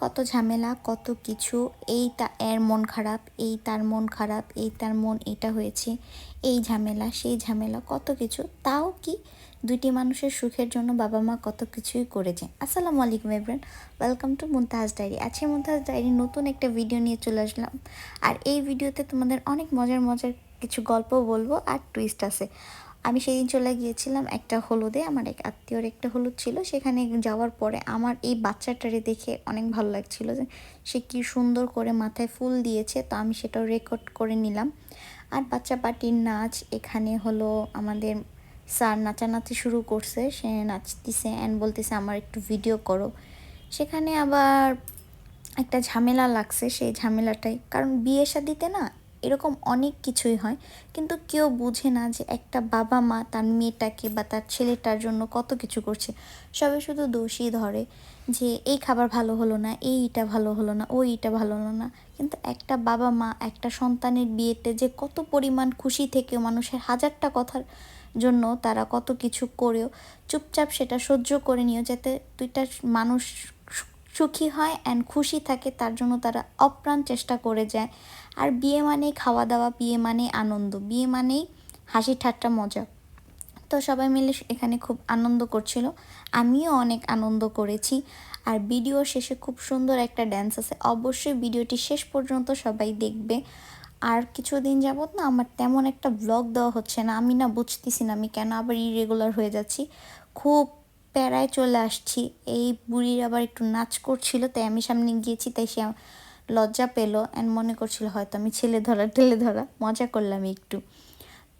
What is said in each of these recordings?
কত ঝামেলা, কত কিছু, এই তা, এর মন খারাপ, এই তার মন খারাপ, এই তার মন এটা হয়েছে, এই ঝামেলা, সেই ঝামেলা, কত কিছু। তাও কি দুইটি মানুষের সুখের জন্য বাবা মা কত কিছুই করেছে। আসসালামু আলাইকুম everyone welcome to Mumtaz diary আজকে মুমতাজ ডায়েরি নতুন একটা ভিডিও নিয়ে চলে আসলাম। আর এই ভিডিওতে তোমাদের অনেক মজার মজার কিছু গল্প বলব, আর টুইস্ট আছে। আমি সেদিন চলে গিয়েছিলাম একটা হলুদে, আমার এক আত্মীয়র একটা হলুদ ছিল, সেখানে যাওয়ার পরে আমার এই বাচ্চাটারে দেখে অনেক ভালো লাগছিল যে সে কি সুন্দর করে মাথায় ফুল দিয়েছে, তো আমি সেটাও রেকর্ড করে নিলাম। আর বাচ্চা পার্টির নাচ, এখানে হলো আমাদের স্যার নাচানাচি শুরু করছে, সে নাচতেছে অ্যান্ড বলতেছে, আমার একটু ভিডিও করো। সেখানে আবার একটা ঝামেলা লাগছে, সেই ঝামেলাটাই, কারণ বিয়ে শাদিতে না এরকম অনেক কিছুই হয়। কিন্তু কেউ বুঝে না যে একটা বাবা মা তার মেয়েটাকে বা তার ছেলেটার জন্য কত কিছু করছে। সবে শুধু দোষী ধরে যে এই খাবার ভালো হলো না, এই ইটা ভালো হলো না ওই ইটা ভালো হলো না। কিন্তু একটা বাবা মা, একটা সন্তানের বিয়েতে যে কত পরিমাণ খুশি থেকে মানুষের হাজারটা কথার জন্য তারা কত কিছু করেও চুপচাপ সেটা সহ্য করে নিও যাতে দুইটা মানুষ সুখী হয় অ্যান্ড খুশি থাকে, তার জন্য তারা অপ্রাণ চেষ্টা করে যায়। আর বিয়ে মানেই খাওয়া দাওয়া, বিয়ে মানে আনন্দ, বিয়ে মানেই হাসি ঠাট্টা, মজা। তো সবাই মিলে এখানে খুব আনন্দ করছিল। আমিও অনেক আনন্দ করেছি। আর ভিডিও শেষে খুব সুন্দর একটা ড্যান্স আছে। অবশ্যই ভিডিওটি শেষ পর্যন্ত সবাই দেখবে। আর কিছুদিন যাবত না আমার তেমন একটা ব্লগ দেওয়া হচ্ছে না। আমি না বুঝতেছি না আমি কেন আবার ইরেগুলার হয়ে যাচ্ছি। খুব প্যারায় চলে আসছি। এই বুড়ির আবার একটু নাচ করছিল, তাই আমি সামনে গিয়েছি, তাই সে লজ্জা পেল অ্যান্ড মনে করছিল হয়তো আমি ছেলে ধরা, ঠেলে ধরা। মজা করলাম একটু।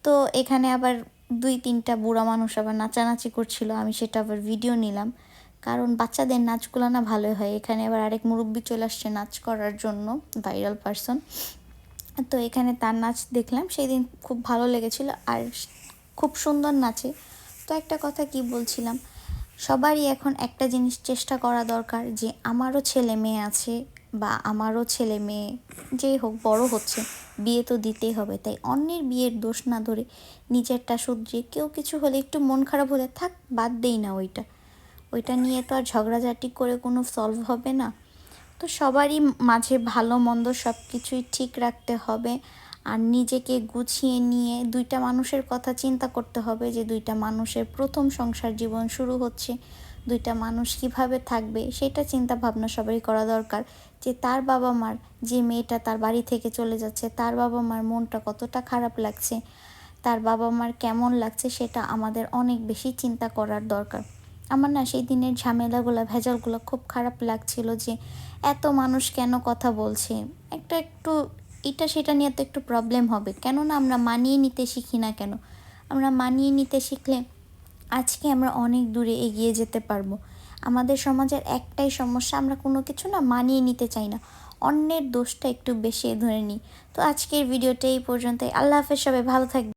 তো এখানে আবার দুই, তিনটা বুড়া মানুষ আবার নাচানাচি করছিল, আমি সেটা আবার ভিডিও নিলাম। কারণ বাচ্চাদের নাচগুলো না ভালোই হয়। এখানে আবার আরেক মুরব্বী চলে আসছে নাচ করার জন্য ভাইরাল পারসন তো এখানে তার নাচ দেখলাম সেই দিন খুব ভালো লেগেছিল আর খুব সুন্দর নাচে। তো একটা কথা কি বলছিলাম, সবারই এখন একটা জিনিস চেষ্টা করা দরকার যে, আমারও ছেলে মেয়ে আছে বা আমারও ছেলে মেয়ে, যেই হোক বড় হচ্ছে, বিয়ে তো দিতেই হবে। তাই অন্যের বিয়ের দোষ না ধরে নিজেরটা শুধরিয়ে কেউ কিছু হলে একটু মন খারাপ হলে থাক, বাদ দেই না ওইটা। ওইটা নিয়ে তো আর ঝগড়াঝাটি করে কোনো সলভ হবে না। তো সবারই মাঝে ভালো মন্দ সব কিছুই ঠিক রাখতে হবে। আর নিজেকে গুছিয়ে নিয়ে দুইটা মানুষের কথা চিন্তা করতে হবে যে দুইটা মানুষের প্রথম সংসার জীবন শুরু হচ্ছে। দুইটা মানুষ কীভাবে থাকবে, সেটা চিন্তা ভাবনা সবারই করা দরকার। যে তার বাবা মার যে মেয়েটা তার বাড়ি থেকে চলে যাচ্ছে, তার বাবা মার মনটা কতটা খারাপ লাগছে, তার বাবা মার কেমন লাগছে, সেটা আমাদের অনেক বেশি চিন্তা করার দরকার। আমার না সেই দিনের ঝামেলাগুলো, ভেজালগুলো খুব খারাপ লাগছিল যে এত মানুষ কেন কথা বলছে? একটা একটু এটা সেটা নিয়ে তো একটু প্রবলেম হবে। কেননা আমরা মানিয়ে নিতে শিখি না কেন? আমরা মানিয়ে নিতে শিখলে আজকে আমরা অনেক দূরে এগিয়ে যেতে পারব। আমাদের সমাজের একটাই সমস্যা, আমরা কোনো কিছু না মানিয়ে নিতে চাই না। অন্যের দোষটা একটু বেশি ধরে নিই। তো আজকের ভিডিওটা এই পর্যন্তই। আল্লাহ হাফেজ, সবাই ভালো থাকবে